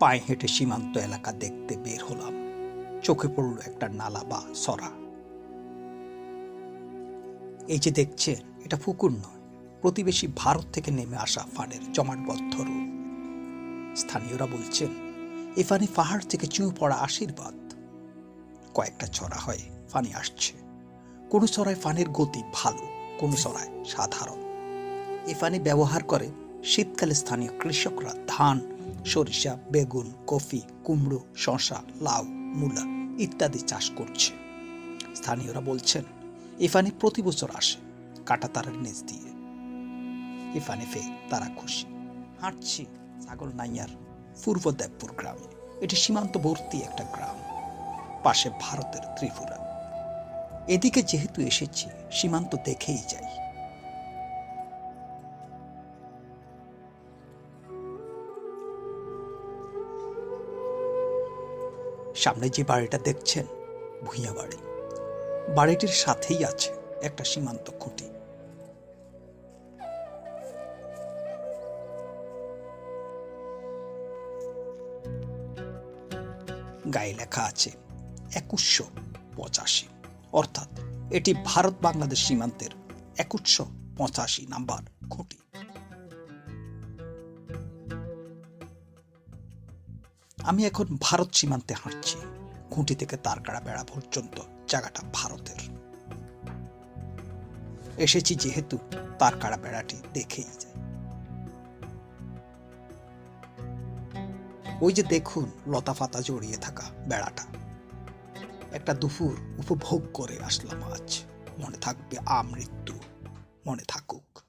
পায়ে হেঁটে সীমান্ত এলাকা দেখতে বের হলাম। চোখে পড়ল একটা নালা বা সরা। এই যে দেখছেন, এটা পুকুর নয়, প্রতিবেশী ভারত থেকে নেমে আসা ফানের জমাটবদ্ধ রূপ স্থানীয়রা বলছেন, এ ফানি পাহাড় থেকে চুঁ পড়া আশীর্বাদ। কয়েকটা ছড়া হয় ফানি আসছে। কোনো ছড়ায় ফানের গতি ভালো, কোনো ছড়ায় সাধারণ। এ ফানি ব্যবহার করে শীতকালে স্থানীয় কৃষকরা ধান, সরিষা, বেগুন, কফি, কুমড়ো, শসা, লাউ, মূলা ইত্যাদি চাষ করছে। স্থানীয়রা বলছেন, ইফানি প্রতি বছর আসে কাটা তারার নিচ দিয়ে। ইফানি ফে তারা খুশি। হাঁটছি ছাগল নাইয়ার পূর্ব দেবপুর গ্রামে। এটি সীমান্তবর্তী একটা গ্রাম, পাশে ভারতের ত্রিপুরা। এদিকে যেহেতু এসেছি, সীমান্ত দেখেই যাই। সামনে যে বাড়িটা দেখছেন, ভূঁইয়া বাড়ি। বাড়িটির সাথেই আছে একটা সীমান্ত খুঁটি। গায়ে লেখা আছে একুশশো পঁচাশি। অর্থাৎ এটি ভারত বাংলাদেশ সীমান্তের একুশশো পঁচাশি নাম্বার খুঁটি। আমি এখন ভারত সীমান্তে হাঁটছি। খুঁটি থেকে তারকাড়া বেড়া পর্যন্ত জায়গাটা ভারতের। এসেছি যেহেতু তারকাড়া বেড়াটি দেখেই যায়। ওই যে দেখুন, লতা পাতা জড়িয়ে থাকা বেড়াটা। একটা দুপুর উপভোগ করে আসলাম আজ। মনে থাকবে আমৃত্যু, মনে থাকুক।